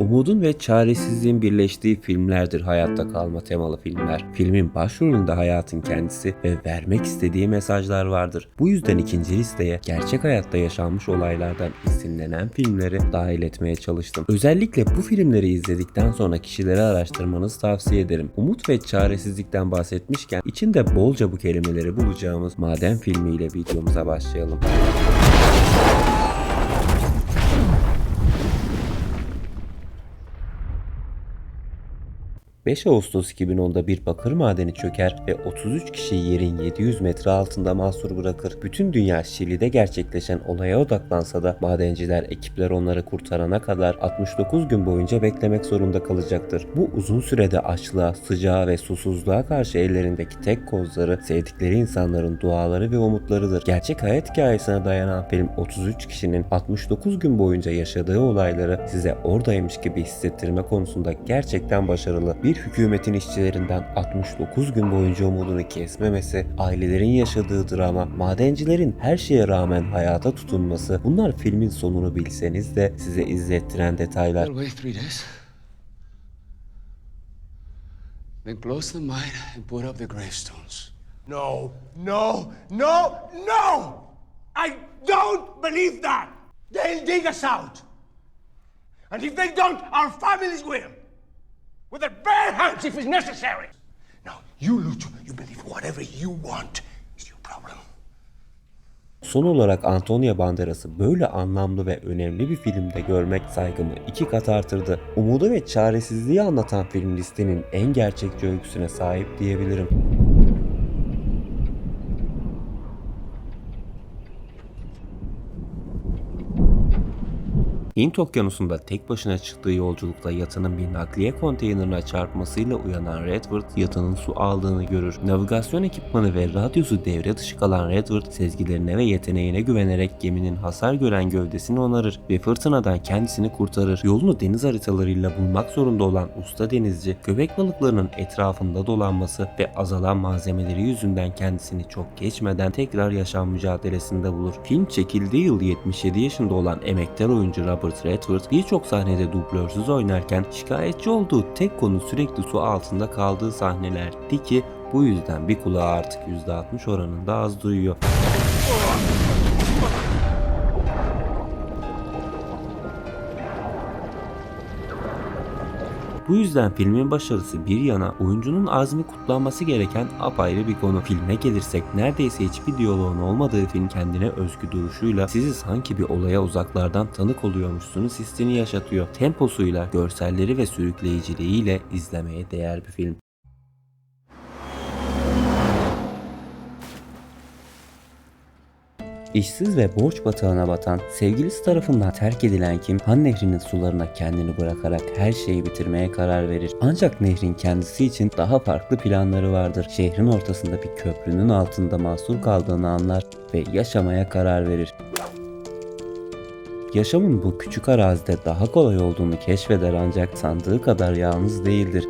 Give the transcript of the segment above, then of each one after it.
Umudun ve çaresizliğin birleştiği filmlerdir hayatta kalma temalı filmler. Filmin başrolünde hayatın kendisi ve vermek istediği mesajlar vardır. Bu yüzden ikinci listeye gerçek hayatta yaşanmış olaylardan esinlenen filmleri dahil etmeye çalıştım. Özellikle bu filmleri izledikten sonra kişileri araştırmanızı tavsiye ederim. Umut ve çaresizlikten bahsetmişken içinde bolca bu kelimeleri bulacağımız Maden filmiyle videomuza başlayalım. 5 Ağustos 2010'da bir bakır madeni çöker ve 33 kişiyi yerin 700 metre altında mahsur bırakır. Bütün dünya Şili'de gerçekleşen olaya odaklansa da madenciler ekipler onları kurtarana kadar 69 gün boyunca beklemek zorunda kalacaktır. Bu uzun sürede açlığa, sıcağa ve susuzluğa karşı ellerindeki tek kozları sevdikleri insanların duaları ve umutlarıdır. Gerçek hayat hikayesine dayanan film 33 kişinin 69 gün boyunca yaşadığı olayları size oradaymış gibi hissettirme konusunda gerçekten başarılı. Bir hükümetin işçilerinden 69 gün boyunca umudunu kesmemesi, ailelerin yaşadığı drama, madencilerin her şeye rağmen hayata tutunması bunlar filmin sonunu bilseniz de size izlettiren detaylar. Then close the mine and put up the gravestones. No, no, no, no! I don't believe that! They'll dig us out. And if they don't, our families will. With their bare hands if it's necessary. Now, you, Lucho, you believe whatever you want. It's your problem. Son olarak Antonio Banderas'ı böyle anlamlı ve önemli bir filmde görmek saygımı iki kat artırdı. Umudu ve çaresizliği anlatan film listenin en gerçekçi öyküsüne sahip diyebilirim. Hint okyanusunda tek başına çıktığı yolculukta yatının bir nakliye konteynerine çarpmasıyla uyanan Redwood yatının su aldığını görür. Navigasyon ekipmanı ve radyosu devre dışı kalan Redwood sezgilerine ve yeteneğine güvenerek geminin hasar gören gövdesini onarır ve fırtınadan kendisini kurtarır. Yolunu deniz haritalarıyla bulmak zorunda olan usta denizci köpek balıklarının etrafında dolanması ve azalan malzemeleri yüzünden kendisini çok geçmeden tekrar yaşam mücadelesinde bulur. Film çekildiği yıl 77 yaşında olan emektar oyuncu Robert Redford birçok sahnede dublörsüz oynarken şikayetçi olduğu tek konu sürekli su altında kaldığı sahnelerdi ki bu yüzden bir kulağı artık %60 oranında az duyuyor. Bu yüzden filmin başarısı bir yana oyuncunun azmi kutlanması gereken apayrı bir konu. Filme gelirsek neredeyse hiçbir diyaloğun olmadığı film kendine özgü duruşuyla sizi sanki bir olaya uzaklardan tanık oluyormuşsunuz hissini yaşatıyor. Temposuyla, görselleri ve sürükleyiciliğiyle izlemeye değer bir film. İşsiz ve borç batağına batan, sevgilisi tarafından terk edilen Kim, Han Nehri'nin sularına kendini bırakarak her şeyi bitirmeye karar verir. Ancak nehrin kendisi için daha farklı planları vardır. Şehrin ortasında bir köprünün altında mahsur kaldığını anlar ve yaşamaya karar verir. Yaşamın bu küçük arazide daha kolay olduğunu keşfeder ancak sandığı kadar yalnız değildir.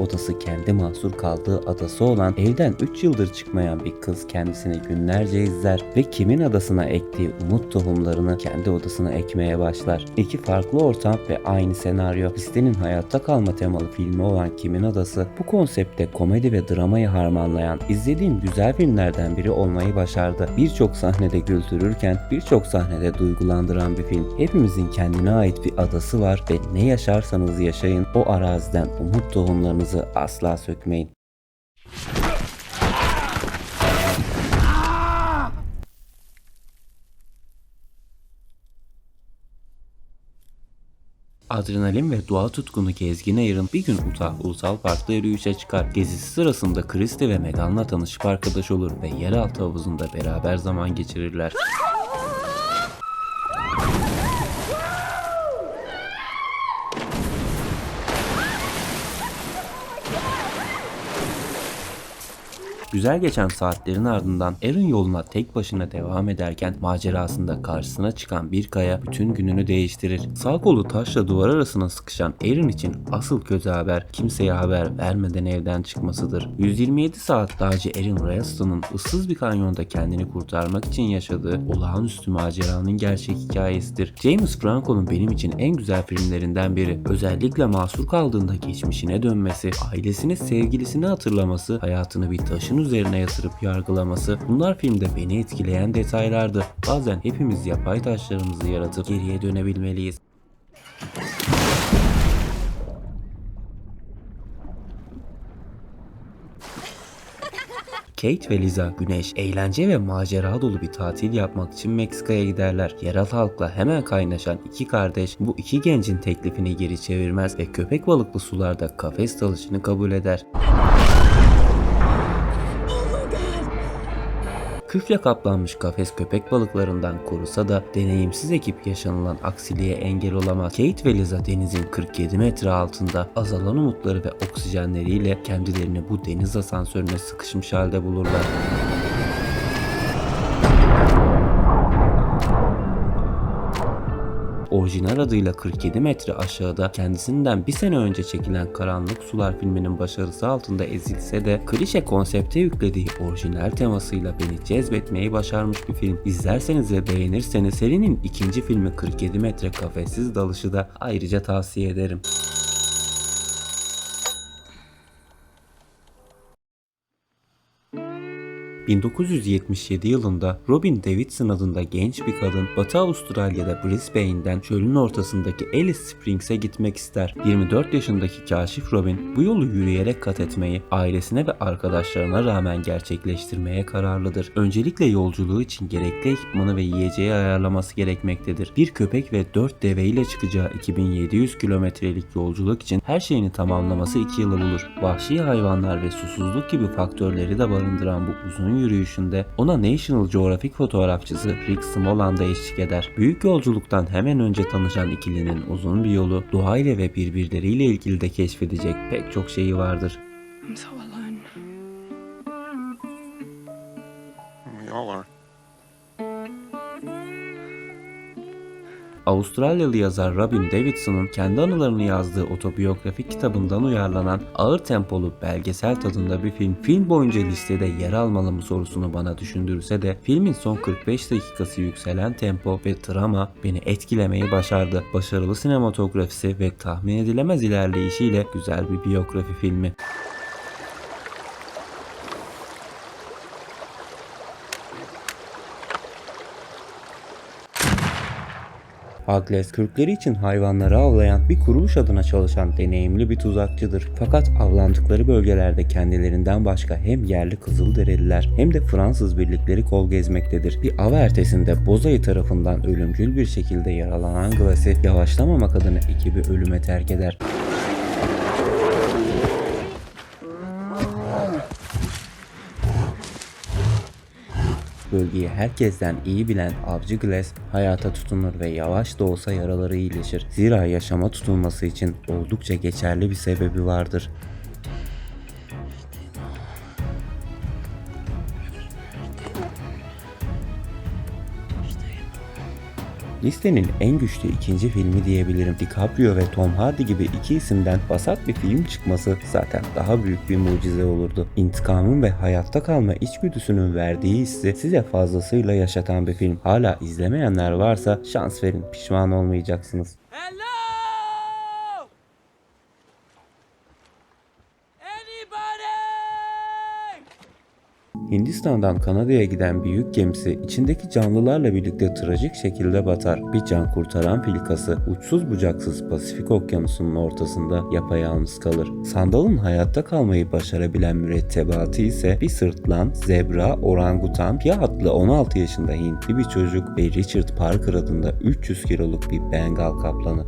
Odası kendi mahsur kaldığı adası olan evden 3 yıldır çıkmayan bir kız kendisini günlerce izler ve kimin adasına ektiği umut tohumlarını kendi odasına ekmeye başlar. İki farklı ortam ve aynı senaryo. Listenin hayatta kalma temalı filmi olan Kimin Adası bu konsepte komedi ve dramayı harmanlayan izlediğim güzel filmlerden biri olmayı başardı. Birçok sahnede güldürürken birçok sahnede duygulandıran bir film. Hepimizin kendine ait bir adası var ve ne yaşarsanız yaşayın o araziden umut tohumlarınızı asla sökmeyin. Adrenalin ve doğa tutkunu gezgin Aaron bir gün Utah Ulusal Park'ta yürüyüşe çıkar. Gezisi sırasında Christy ve Megan'la tanışıp arkadaş olur ve yeraltı havuzunda beraber zaman geçirirler. Güzel geçen saatlerin ardından Aaron yoluna tek başına devam ederken macerasında karşısına çıkan bir kaya bütün gününü değiştirir. Sağ kolu taşla duvar arasına sıkışan Aaron için asıl kötü haber kimseye haber vermeden evden çıkmasıdır. 127 saat dağcı Aaron Ralston'un ıssız bir kanyonda kendini kurtarmak için yaşadığı olağanüstü maceranın gerçek hikayesidir. James Franco'nun benim için en güzel filmlerinden biri. Özellikle mahsur kaldığında geçmişine dönmesi, ailesini sevgilisini hatırlaması, hayatını bir taşın üzerine yatırıp yargılaması bunlar filmde beni etkileyen detaylardı. Bazen hepimiz yapay taşlarımızı yaratıp geriye dönebilmeliyiz. Kate ve Liza güneş, eğlence ve macera dolu bir tatil yapmak için Meksika'ya giderler. Yerel halkla hemen kaynaşan iki kardeş bu iki gencin teklifini geri çevirmez ve köpek balıklı sularda kafes dalışını kabul eder. Küfle kaplanmış kafes köpek balıklarından korusa da deneyimsiz ekip yaşanılan aksiliğe engel olamaz. Kate ve Liza denizin 47 metre altında azalan umutları ve oksijenleriyle kendilerini bu deniz asansörüne sıkışmış halde bulurlar. Orijinal adıyla 47 metre aşağıda kendisinden bir sene önce çekilen Karanlık Sular filminin başarısı altında ezilse de klişe konsepte yüklediği orijinal temasıyla beni cezbetmeyi başarmış bir film. İzlerseniz ve beğenirseniz serinin ikinci filmi 47 metre kafessiz dalışı da ayrıca tavsiye ederim. ...1977 yılında Robin Davidson adında genç bir kadın Batı Avustralya'da Brisbane'den çölün ortasındaki Alice Springs'e gitmek ister. 24 yaşındaki kaşif Robin bu yolu yürüyerek kat etmeyi ailesine ve arkadaşlarına rağmen gerçekleştirmeye kararlıdır. Öncelikle yolculuğu için gerekli ekipmanı ve yiyeceği ayarlaması gerekmektedir. Bir köpek ve 4 deve ile çıkacağı 2700 kilometrelik yolculuk için her şeyini tamamlaması 2 yılı bulur. Vahşi hayvanlar ve susuzluk gibi faktörleri de barındıran bu uzun yürüyüşünde ona National Geographic fotoğrafçısı Rick Smolan da eşlik eder. Büyük yolculuktan hemen önce tanışan ikilinin uzun bir yolu, doğayla ve birbirleriyle ilgili de keşfedecek pek çok şeyi vardır. I'm so alone. We all are. Avustralyalı yazar Robin Davidson'ın kendi anılarını yazdığı otobiyografik kitabından uyarlanan ağır tempolu belgesel tadında bir film. Film boyunca listede yer almalı mı sorusunu bana düşündürse de filmin son 45 dakikası yükselen tempo ve drama beni etkilemeyi başardı. Başarılı sinematografisi ve tahmin edilemez ilerleyişiyle güzel bir biyografi filmi. Agles, Kürkleri için hayvanları avlayan bir kuruluş adına çalışan deneyimli bir tuzakçıdır. Fakat avlandıkları bölgelerde kendilerinden başka hem yerli Kızılderililer hem de Fransız birlikleri kol gezmektedir. Bir av ertesinde Bozayı tarafından ölümcül bir şekilde yaralanan Glas'i yavaşlamamak adına ekibi ölüme terk eder. Bölgeyi herkesten iyi bilen avcı Glass hayata tutunur ve yavaş da olsa yaraları iyileşir. Zira yaşama tutunması için oldukça geçerli bir sebebi vardır. Listenin en güçlü ikinci filmi diyebilirim. DiCaprio ve Tom Hardy gibi iki isimden vasat bir film çıkması zaten daha büyük bir mucize olurdu. İntikamın ve hayatta kalma içgüdüsünün verdiği hissi size fazlasıyla yaşatan bir film. Hala izlemeyenler varsa şans verin pişman olmayacaksınız. Hello? Hindistan'dan Kanada'ya giden bir yük gemisi içindeki canlılarla birlikte trajik şekilde batar. Bir can kurtaran filikası uçsuz bucaksız Pasifik Okyanusu'nun ortasında yapayalnız kalır. Sandal'ın hayatta kalmayı başarabilen mürettebatı ise bir sırtlan, zebra, orangutan, Pia adlı 16 yaşında Hintli bir çocuk ve Richard Parker adında 300 kiloluk bir Bengal kaplanı.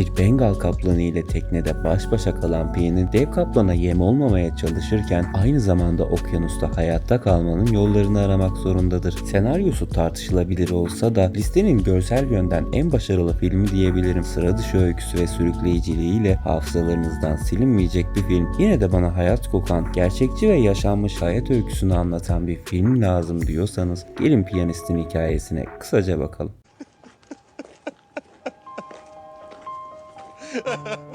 Bir Bengal kaplanı ile teknede baş başa kalan Pi'nin dev kaplana yem olmamaya çalışırken aynı zamanda okyanusta hayatta kalmanın yollarını aramak zorundadır. Senaryosu tartışılabilir olsa da listenin görsel yönden en başarılı filmi diyebilirim. Sıra dışı öyküsü ve sürükleyiciliğiyle hafızalarınızdan silinmeyecek bir film. Yine de bana hayat kokan, gerçekçi ve yaşanmış hayat öyküsünü anlatan bir film lazım diyorsanız gelin piyanistin hikayesine kısaca bakalım. oh.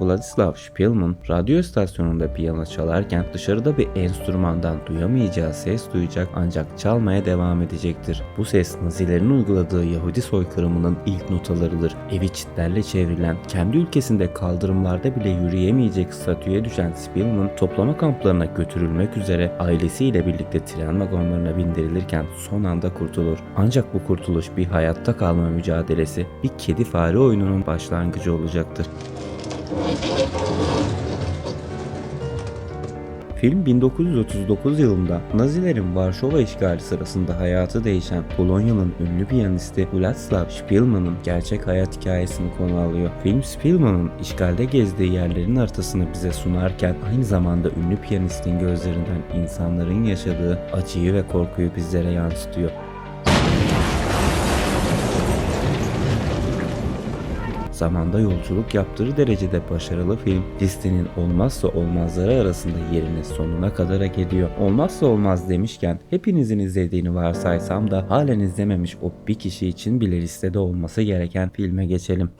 Vladislav Spielman radyo istasyonunda piyano çalarken dışarıda bir enstrümandan duyamayacağı ses duyacak ancak çalmaya devam edecektir. Bu ses Nazilerin uyguladığı Yahudi soykırımının ilk notalarıdır. Evi çitlerle çevrilen, kendi ülkesinde kaldırımlarda bile yürüyemeyecek statüye düşen Spielman toplama kamplarına götürülmek üzere ailesiyle birlikte tren vagonlarına bindirilirken son anda kurtulur. Ancak bu kurtuluş bir hayatta kalma mücadelesi, bir kedi fare oyununun başlangıcı olacaktır. Film 1939 yılında Nazilerin Varşova işgali sırasında hayatı değişen Polonya'nın ünlü piyanisti Władysław Spielman'ın gerçek hayat hikayesini konu alıyor. Film Spielman'ın işgalde gezdiği yerlerin haritasını bize sunarken aynı zamanda ünlü piyanistin gözlerinden insanların yaşadığı acıyı ve korkuyu bizlere yansıtıyor. Zamanda yolculuk yaptığı derecede başarılı film listenin olmazsa olmazları arasında yerini sonuna kadar hak ediyor. Olmazsa olmaz demişken hepinizin izlediğini varsaysam da halen izlememiş o bir kişi için bile listede olması gereken filme geçelim.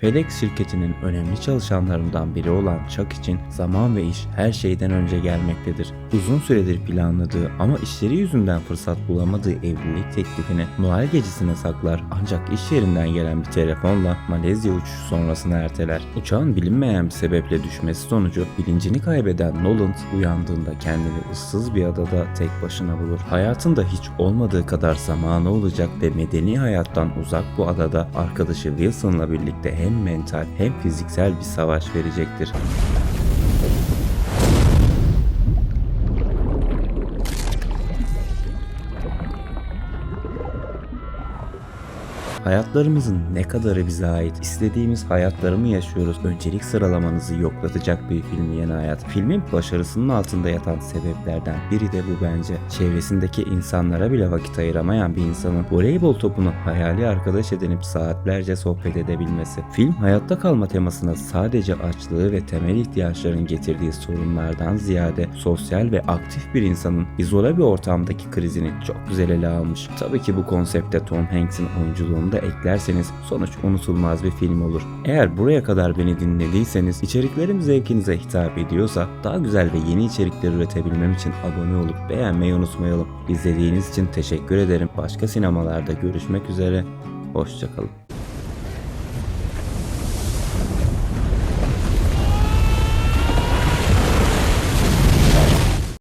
FedEx şirketinin önemli çalışanlarından biri olan Chuck için zaman ve iş her şeyden önce gelmektedir. Uzun süredir planladığı ama işleri yüzünden fırsat bulamadığı evlilik teklifini Noel gecesine saklar ancak iş yerinden gelen bir telefonla Malezya uçuşu sonrasına erteler. Uçağın bilinmeyen bir sebeple düşmesi sonucu bilincini kaybeden Nolan uyandığında kendini ıssız bir adada tek başına bulur. Hayatında hiç olmadığı kadar zamanı olacak ve medeni hayattan uzak bu adada arkadaşı Wilson'la birlikte hem mental hem fiziksel bir savaş verecektir. Hayatlarımızın ne kadarı bize ait, istediğimiz hayatları mı yaşıyoruz? Öncelik sıralamanızı yoklatacak bir film Yeni Hayat. Filmin başarısının altında yatan sebeplerden biri de bu bence. Çevresindeki insanlara bile vakit ayıramayan bir insanın voleybol topunu hayali arkadaş edinip saatlerce sohbet edebilmesi. Film hayatta kalma temasına sadece açlığı ve temel ihtiyaçların getirdiği sorunlardan ziyade sosyal ve aktif bir insanın izole bir ortamdaki krizini çok güzel ele almış. Tabii ki bu konsepte Tom Hanks'in oyunculuğunu da eklerseniz sonuç unutulmaz bir film olur. Eğer buraya kadar beni dinlediyseniz içeriklerim zevkinize hitap ediyorsa daha güzel ve yeni içerikler üretebilmem için abone olup beğenmeyi unutmayalım. İzlediğiniz için teşekkür ederim. Başka sinemalarda görüşmek üzere. Hoşçakalın.